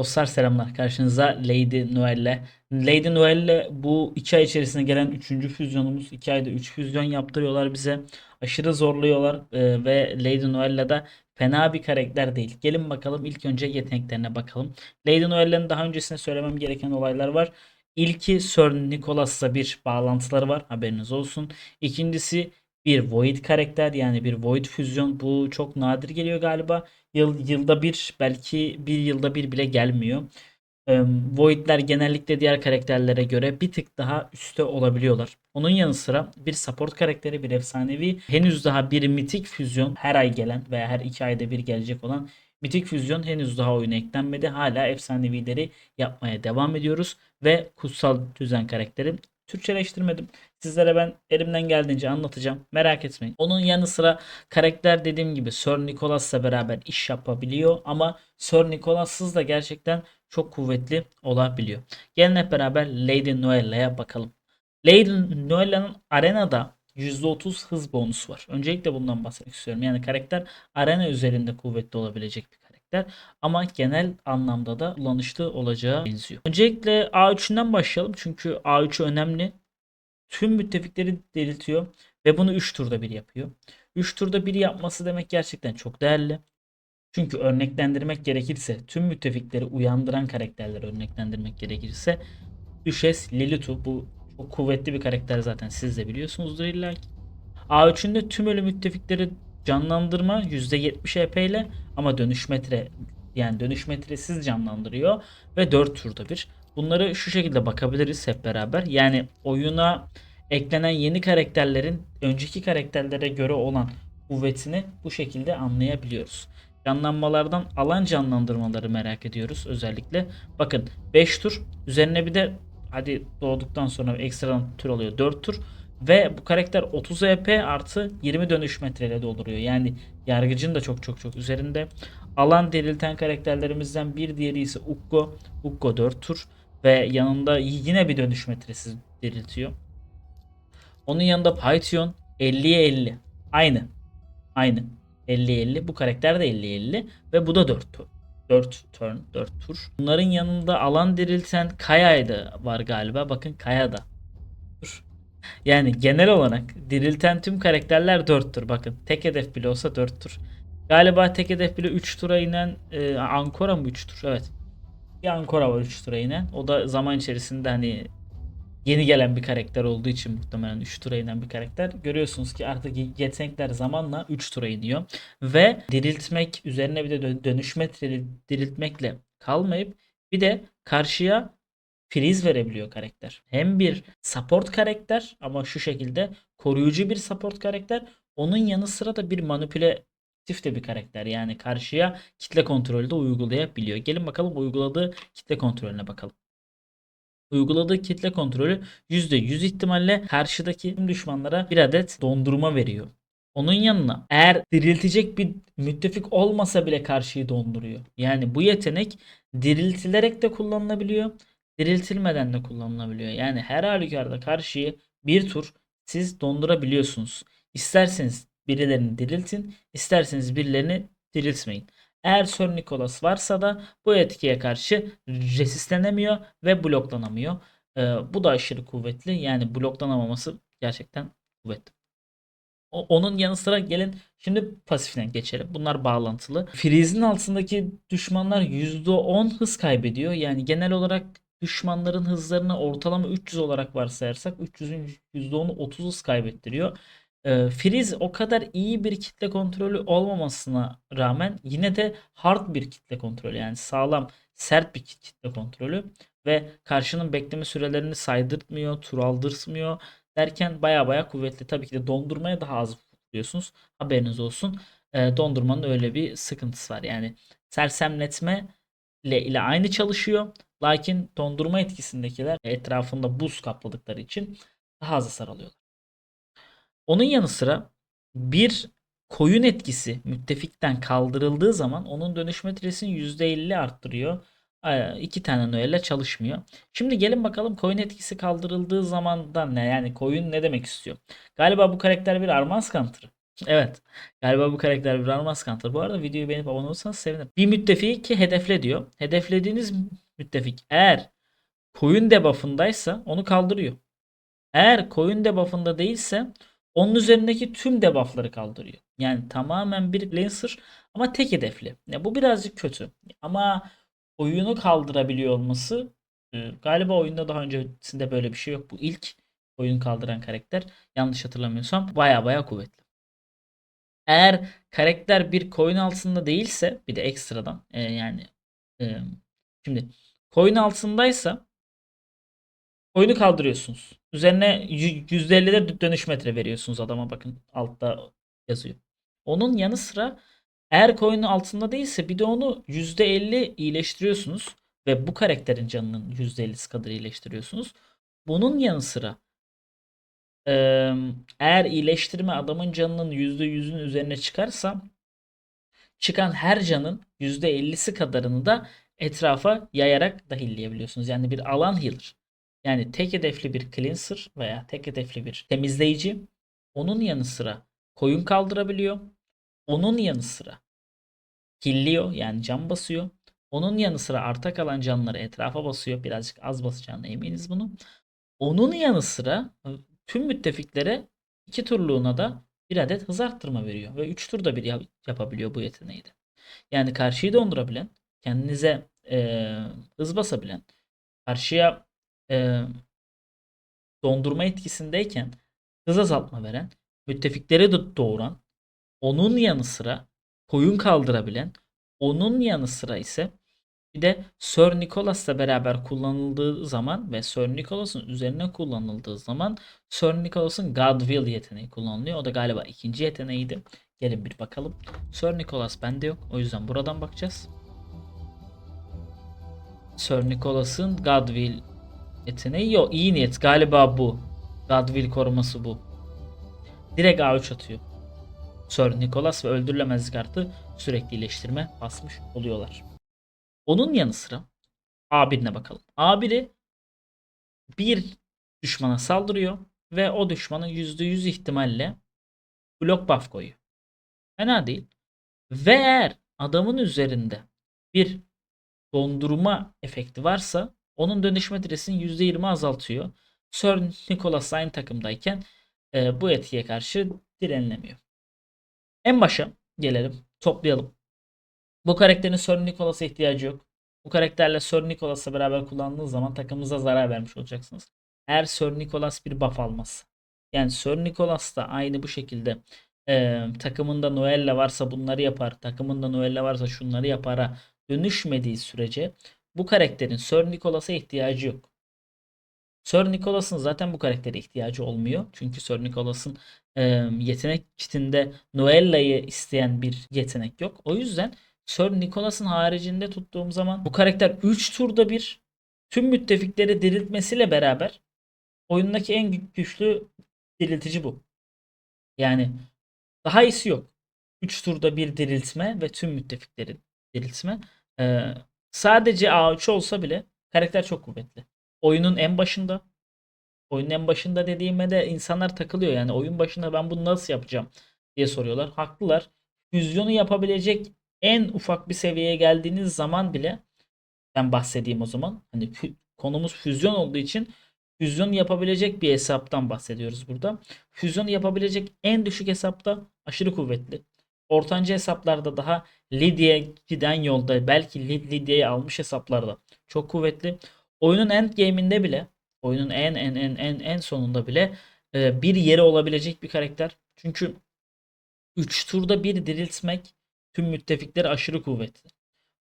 Dostlar selamlar. Karşınıza Lady Noel'le. Lady Noel'le bu 2 ay içerisinde gelen 3. füzyonumuz. 2 ayda 3 füzyon yaptırıyorlar bize. Aşırı zorluyorlar e, ve Lady Noel'le de fena bir karakter değil. Gelin bakalım ilk önce yeteneklerine bakalım. Lady Noel'lerin daha öncesinde söylemem gereken olaylar var. İlki Sir Nicholas'la bir bağlantıları var. Haberiniz olsun. İkincisi bir Void karakter yani bir Void füzyon. Bu çok nadir geliyor galiba. Yıl, yılda bir belki bir yılda bir bile gelmiyor. Eee, Void'ler genellikle diğer karakterlere göre bir tık daha üstte olabiliyorlar. Onun yanı sıra bir support karakteri, bir efsanevi, henüz daha bir mitik füzyon her ay gelen veya her iki ayda bir gelecek olan mitik füzyon henüz daha oyuna eklenmedi. Hala efsanevileri yapmaya devam ediyoruz ve kutsal düzen karakteri Türkçeleştirmedim. Sizlere ben elimden geldiğince anlatacağım. Merak etmeyin. Onun yanı sıra karakter dediğim gibi Sir Nicholas'la beraber iş yapabiliyor ama Sir Nicholas'sız da gerçekten çok kuvvetli olabiliyor. Gelin hep beraber Lady Noella'ya bakalım. Lady Noella'nın arenada %30 hız bonusu var. Öncelikle bundan bahsetmek istiyorum. Yani karakter arena üzerinde kuvvetli olabilecek bir karakter ama genel anlamda da kullanışlı olacağı benziyor. Öncelikle A3'ünden başlayalım çünkü A3 önemli. Tüm müttefikleri diriltiyor ve bunu 3 turda bir yapıyor. 3 turda bir yapması demek gerçekten çok değerli. Çünkü örneklendirmek gerekirse tüm müttefikleri uyandıran karakterleri örneklendirmek gerekirse Düşes Lilitu bu çok kuvvetli bir karakter zaten siz de biliyorsunuzdur illa ki. A3'ün de tüm ölü müttefikleri canlandırma %70 EP ile ama dönüş metre yani dönüş metresiz canlandırıyor ve 4 turda bir. Bunları şu şekilde bakabiliriz hep beraber. Yani oyuna eklenen yeni karakterlerin önceki karakterlere göre olan kuvvetini bu şekilde anlayabiliyoruz. Canlanmalardan alan canlandırmaları merak ediyoruz özellikle. Bakın 5 tur üzerine bir de hadi doğduktan sonra ekstradan tur alıyor 4 tur. Ve bu karakter 30 EP artı 20 dönüş metreyle dolduruyor. Yani yargıcın da çok çok çok üzerinde. Alan dirilten karakterlerimizden bir diğeri ise Ukko. Ukko 4 tur ve yanında yine bir dönüş metresi diriltiyor. Onun yanında Python 50'ye 50. Aynı. Aynı. 50-50. Bu karakter de 50-50 ve bu da 4 tur. 4 turn, 4 tur. Bunların yanında alan dirilten Kaya da var galiba. Bakın Kaya da. Yani genel olarak dirilten tüm karakterler 4 tur. Bakın tek hedef bile olsa 4 tur. Galiba tek hedef bile 3 tura inen e, Ankora mı 3 tur? Evet. Bir Ankora var 3 tura inen. O da zaman içerisinde hani yeni gelen bir karakter olduğu için muhtemelen 3 tura inen bir karakter. Görüyorsunuz ki artık yetenekler zamanla 3 tura iniyor. Ve diriltmek üzerine bir de dö- dönüş metreli diriltmekle kalmayıp bir de karşıya freeze verebiliyor karakter. Hem bir support karakter ama şu şekilde koruyucu bir support karakter. Onun yanı sıra da bir manipülatif de bir karakter. Yani karşıya kitle kontrolü de uygulayabiliyor. Gelin bakalım uyguladığı kitle kontrolüne bakalım. Uyguladığı kitle kontrolü %100 ihtimalle karşıdaki düşmanlara bir adet dondurma veriyor. Onun yanına eğer diriltecek bir müttefik olmasa bile karşıyı donduruyor. Yani bu yetenek diriltilerek de kullanılabiliyor. Diriltilmeden de kullanılabiliyor. Yani her halükarda karşıyı bir tur siz dondurabiliyorsunuz. İsterseniz birilerini diriltin, isterseniz birilerini diriltmeyin. Eğer Sir Nicholas varsa da bu etkiye karşı resistlenemiyor ve bloklanamıyor. Ee, bu da aşırı kuvvetli. Yani bloklanamaması gerçekten kuvvetli. O- onun yanı sıra gelin şimdi pasifine geçelim. Bunlar bağlantılı. Freeze'in altındaki düşmanlar %10 hız kaybediyor. Yani genel olarak düşmanların hızlarını ortalama 300 olarak varsayarsak 300'ün %10'u 30 hız kaybettiriyor. Ee, Freeze o kadar iyi bir kitle kontrolü olmamasına rağmen yine de hard bir kitle kontrolü yani sağlam sert bir kit- kitle kontrolü ve karşının bekleme sürelerini saydırtmıyor, tur aldırtmıyor derken baya baya kuvvetli. Tabii ki de dondurmaya daha az vuruyorsunuz. Haberiniz olsun. Ee, dondurmanın öyle bir sıkıntısı var. Yani sersemletme ile, ile aynı çalışıyor. Lakin dondurma etkisindekiler etrafında buz kapladıkları için daha az hasar alıyorlar. Onun yanı sıra bir koyun etkisi müttefikten kaldırıldığı zaman onun dönüş metresini %50 arttırıyor. İki tane Noel'le çalışmıyor. Şimdi gelin bakalım koyun etkisi kaldırıldığı zamandan ne? Yani koyun ne demek istiyor? Galiba bu karakter bir Armans Counter. Evet. Galiba bu karakter bir Armas Counter. Bu arada videoyu beğenip abone olursanız sevinirim. Bir müttefiki hedefle diyor. Hedeflediğiniz müttefik eğer koyun debuff'ındaysa onu kaldırıyor. Eğer koyun debuff'ında değilse onun üzerindeki tüm debuff'ları kaldırıyor. Yani tamamen bir Lancer ama tek hedefli. Ya bu birazcık kötü. Ama oyunu kaldırabiliyor olması e, galiba oyunda daha öncesinde böyle bir şey yok. Bu ilk oyun kaldıran karakter. Yanlış hatırlamıyorsam baya baya kuvvetli. Eğer karakter bir coin altında değilse bir de ekstradan e, yani e, şimdi coin altındaysa Oyunu kaldırıyorsunuz. Üzerine y- %50'de dönüş metre veriyorsunuz adama bakın altta yazıyor. Onun yanı sıra eğer coin'in altında değilse bir de onu %50 iyileştiriyorsunuz ve bu karakterin canının %50'si kadar iyileştiriyorsunuz. Bunun yanı sıra eğer iyileştirme adamın canının %100'ün üzerine çıkarsa çıkan her canın %50'si kadarını da etrafa yayarak dahilleyebiliyorsunuz. Yani bir alan healer. Yani tek hedefli bir cleanser veya tek hedefli bir temizleyici. Onun yanı sıra koyun kaldırabiliyor. Onun yanı sıra killiyor yani can basıyor. Onun yanı sıra arta kalan canları etrafa basıyor. Birazcık az basacağına eminiz bunu. Onun yanı sıra tüm müttefiklere iki turluğuna da bir adet hız arttırma veriyor. Ve 3 turda bir yap- yapabiliyor bu yeteneği de. Yani karşıyı dondurabilen, kendinize eee, hız basabilen, karşıya eee, dondurma etkisindeyken hız azaltma veren, müttefikleri de doğuran, onun yanı sıra koyun kaldırabilen, onun yanı sıra ise bir de Sir Nicholas'la beraber kullanıldığı zaman ve Sir Nicholas'ın üzerine kullanıldığı zaman Sir Nicholas'ın Godwill yeteneği kullanılıyor. O da galiba ikinci yeteneğiydi. Gelin bir bakalım. Sir Nicholas bende yok. O yüzden buradan bakacağız. Sir Nicholas'ın Godwill yeteneği yok. İyi niyet galiba bu. Godwill koruması bu. Direkt A3 atıyor. Sir Nicholas ve öldürülemezlik kartı sürekli iyileştirme basmış oluyorlar. Onun yanı sıra A1'ine bakalım. A1'i bir düşmana saldırıyor ve o düşmanın %100 ihtimalle blok buff koyuyor. Fena değil. Ve eğer adamın üzerinde bir dondurma efekti varsa onun dönüş metresini %20 azaltıyor. Sir Nicholas aynı takımdayken e, bu etkiye karşı direnilemiyor. En başa gelelim. Toplayalım. Bu karakterin Sir Nicholas'a ihtiyacı yok. Bu karakterle Sir Nicholas'la beraber kullandığınız zaman takımınıza zarar vermiş olacaksınız. Eğer Sir Nicholas bir buff almaz. Yani Sir Nicholas da aynı bu şekilde e, takımında Noella varsa bunları yapar. Takımında Noella varsa şunları yapara dönüşmediği sürece bu karakterin Sir Nicholas'a ihtiyacı yok. Sir Nicholas'ın zaten bu karaktere ihtiyacı olmuyor. Çünkü Sir Nicholas'ın e, yetenek kitinde Noella'yı isteyen bir yetenek yok. O yüzden Sir Nicholas'ın haricinde tuttuğum zaman bu karakter 3 turda bir tüm müttefikleri diriltmesiyle beraber oyundaki en gü- güçlü diriltici bu. Yani daha iyisi yok. 3 turda bir diriltme ve tüm müttefikleri diriltme. Ee, sadece A3 olsa bile karakter çok kuvvetli. Oyunun en başında oyunun en başında dediğime de insanlar takılıyor. Yani oyun başında ben bunu nasıl yapacağım diye soruyorlar. Haklılar. Füzyonu yapabilecek en ufak bir seviyeye geldiğiniz zaman bile ben bahsedeyim o zaman. Hani konumuz füzyon olduğu için füzyon yapabilecek bir hesaptan bahsediyoruz burada. Füzyon yapabilecek en düşük hesapta aşırı kuvvetli. Ortanca hesaplarda daha Lydia'ya giden yolda belki Lydia'yı almış hesaplarda çok kuvvetli. Oyunun end game'inde bile oyunun en en en en en sonunda bile e, bir yeri olabilecek bir karakter. Çünkü 3 turda bir diriltmek tüm müttefikleri aşırı kuvvetli.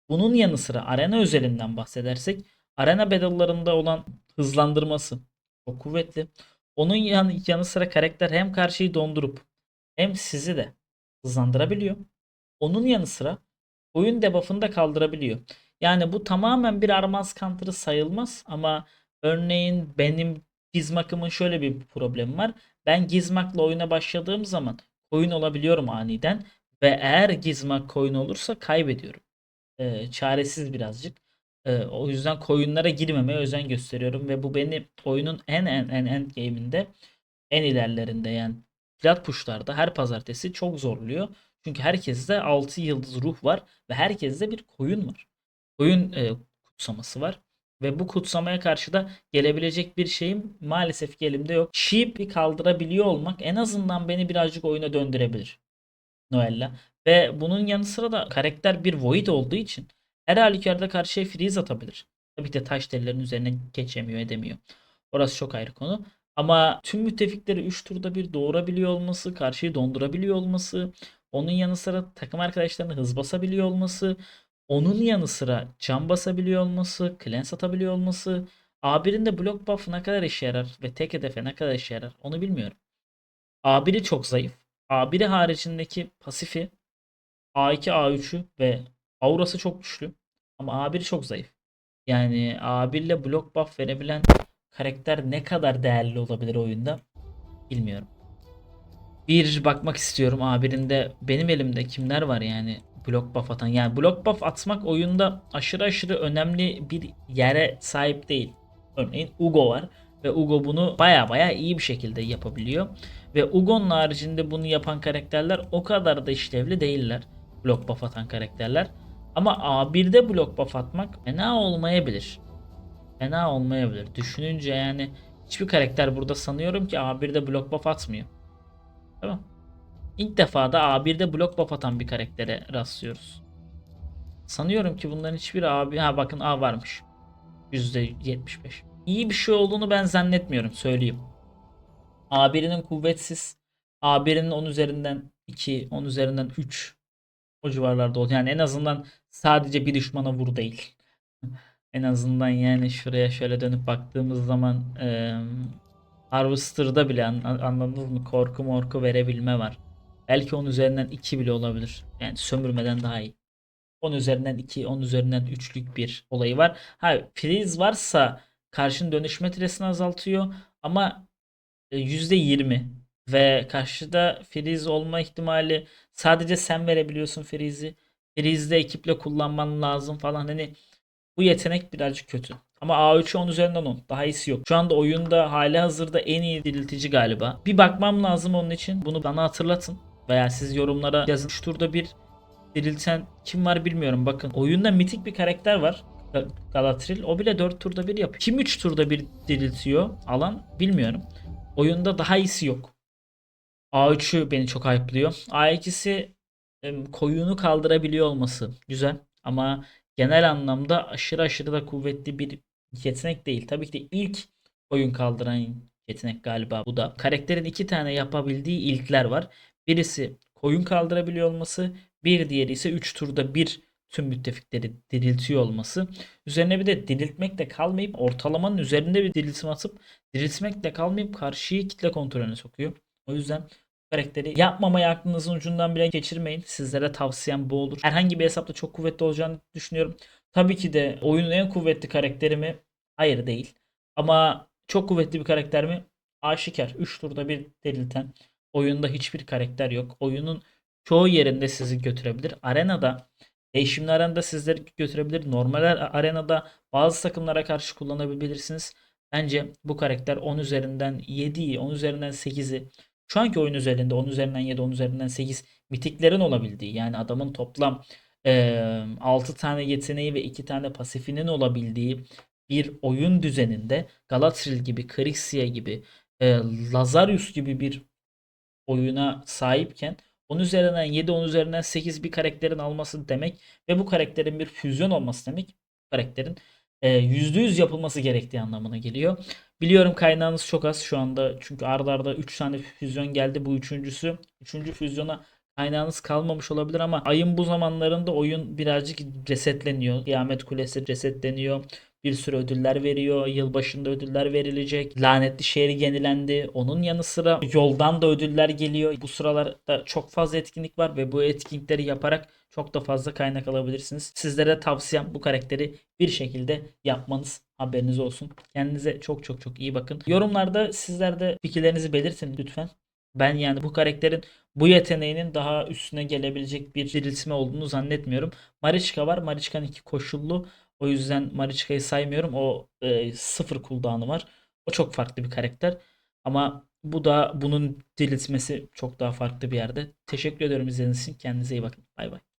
Bunun yanı sıra arena özelinden bahsedersek arena battle'larında olan hızlandırması çok kuvvetli. Onun yanı, yanı sıra karakter hem karşıyı dondurup hem sizi de hızlandırabiliyor. Onun yanı sıra oyun debuff'ını da kaldırabiliyor. Yani bu tamamen bir Armaz counter'ı sayılmaz ama örneğin benim Gizmak'ımın şöyle bir problemi var. Ben Gizmak'la oyuna başladığım zaman coin olabiliyorum aniden ve eğer Gizmak coin olursa kaybediyorum. Ee, çaresiz birazcık. Ee, o yüzden coin'lara girmemeye özen gösteriyorum ve bu beni oyunun en en en end game'inde en ilerlerinde yani plat puşlarda her pazartesi çok zorluyor. Çünkü herkeste 6 yıldız ruh var ve herkeste bir koyun var. Koyun e, kutsaması var. Ve bu kutsamaya karşı da gelebilecek bir şeyim maalesef ki elimde yok. Sheep'i kaldırabiliyor olmak en azından beni birazcık oyuna döndürebilir. Noella. Ve bunun yanı sıra da karakter bir void olduğu için her halükarda karşıya freeze atabilir. Tabii ki de taş tellerin üzerine geçemiyor edemiyor. Orası çok ayrı konu. Ama tüm müttefikleri 3 turda bir doğurabiliyor olması, karşıyı dondurabiliyor olması, onun yanı sıra takım arkadaşlarını hız basabiliyor olması, onun yanı sıra can basabiliyor olması, cleanse atabiliyor olması, A1'in de block buff ne kadar işe yarar ve tek hedefe ne kadar işe yarar onu bilmiyorum. A1'i çok zayıf. A1'i haricindeki pasifi A2, A3'ü ve aurası çok güçlü. Ama A1 çok zayıf. Yani A1 ile block buff verebilen karakter ne kadar değerli olabilir oyunda bilmiyorum. Bir bakmak istiyorum A1'inde benim elimde kimler var yani block buff atan. Yani block buff atmak oyunda aşırı aşırı önemli bir yere sahip değil. Örneğin Ugo var ve Ugo bunu baya baya iyi bir şekilde yapabiliyor. Ve Ugo'nun haricinde bunu yapan karakterler o kadar da işlevli değiller. Block buff atan karakterler. Ama A1'de block buff atmak fena olmayabilir. Fena olmayabilir. Düşününce yani hiçbir karakter burada sanıyorum ki A1'de block buff atmıyor. Tamam. İlk defa da A1'de blok buff atan bir karaktere rastlıyoruz. Sanıyorum ki bunların hiçbiri A1... Ha bakın A varmış. %75. İyi bir şey olduğunu ben zannetmiyorum söyleyeyim. A1'inin kuvvetsiz. A1'inin 10 üzerinden 2, 10 üzerinden 3 o civarlarda oldu. Yani en azından sadece bir düşmana vur değil. en azından yani şuraya şöyle dönüp baktığımız zaman eee Harvester'da bile an- anladınız mı? Korku morku verebilme var. Belki 10 üzerinden 2 bile olabilir. Yani sömürmeden daha iyi. 10 üzerinden 2, 10 üzerinden 3'lük bir olayı var. Ha freeze varsa karşının dönüş metresini azaltıyor ama e, %20 ve karşıda freeze olma ihtimali sadece sen verebiliyorsun freeze'i. Freeze'de ekiple kullanman lazım falan hani bu yetenek birazcık kötü. Ama A3'ü 10 üzerinden 10. Daha iyisi yok. Şu anda oyunda hali hazırda en iyi diriltici galiba. Bir bakmam lazım onun için. Bunu bana hatırlatın. Veya siz yorumlara yazın. Şu turda bir dirilten kim var bilmiyorum. Bakın oyunda mitik bir karakter var. Ga- Galatril. O bile 4 turda bir yapıyor. Kim 3 turda bir diriltiyor alan bilmiyorum. Oyunda daha iyisi yok. A3'ü beni çok hype'lıyor. A2'si em, koyunu kaldırabiliyor olması güzel. Ama genel anlamda aşırı aşırı da kuvvetli bir yetenek değil. Tabii ki de ilk oyun kaldıran yetenek galiba bu da. Karakterin iki tane yapabildiği ilkler var. Birisi koyun kaldırabiliyor olması, bir diğeri ise 3 turda bir tüm müttefikleri diriltiyor olması. Üzerine bir de diriltmekle kalmayıp ortalamanın üzerinde bir diriltme atıp diriltmekle kalmayıp karşıyı kitle kontrolüne sokuyor. O yüzden karakteri yapmamayı aklınızın ucundan bile geçirmeyin. Sizlere tavsiyem bu olur. Herhangi bir hesapta çok kuvvetli olacağını düşünüyorum. Tabii ki de oyunun en kuvvetli karakteri mi? Hayır değil. Ama çok kuvvetli bir karakter mi? Aşikar. 3 turda bir dirilten. Oyunda hiçbir karakter yok. Oyunun çoğu yerinde sizi götürebilir. Arenada değişimli arenada sizleri götürebilir. Normal arenada bazı takımlara karşı kullanabilirsiniz. Bence bu karakter 10 üzerinden 7'yi, 10 üzerinden 8'i şu anki oyun üzerinde 10 üzerinden 7, 10 üzerinden 8 mitiklerin olabildiği yani adamın toplam eee 6 tane yeteneği ve 2 tane pasifinin olabildiği bir oyun düzeninde Galatril gibi, Krixia gibi, eee, Lazarius gibi bir oyuna sahipken 10 üzerinden 7, 10 üzerinden 8 bir karakterin alması demek ve bu karakterin bir füzyon olması demek karakterin e, %100 yapılması gerektiği anlamına geliyor. Biliyorum kaynağınız çok az şu anda çünkü arda arda 3 tane füzyon geldi bu üçüncüsü. Üçüncü füzyona kaynağınız kalmamış olabilir ama ayın bu zamanlarında oyun birazcık resetleniyor. Kıyamet Kulesi resetleniyor. Bir sürü ödüller veriyor. Yılbaşında ödüller verilecek. Lanetli şehir yenilendi. Onun yanı sıra yoldan da ödüller geliyor. Bu sıralarda çok fazla etkinlik var ve bu etkinlikleri yaparak çok da fazla kaynak alabilirsiniz. Sizlere tavsiyem bu karakteri bir şekilde yapmanız. Haberiniz olsun. Kendinize çok çok çok iyi bakın. Yorumlarda sizler de fikirlerinizi belirtin lütfen. Ben yani bu karakterin bu yeteneğinin daha üstüne gelebilecek bir diriltme olduğunu zannetmiyorum. Marichka var. Marichka'nın iki koşullu. O yüzden Marichka'yı saymıyorum. O e, sıfır cooldown'u var. O çok farklı bir karakter. Ama Bu da bunun diriltmesi çok daha farklı bir yerde. Teşekkür ediyorum izlediğiniz için. Kendinize iyi bakın. Bay bay.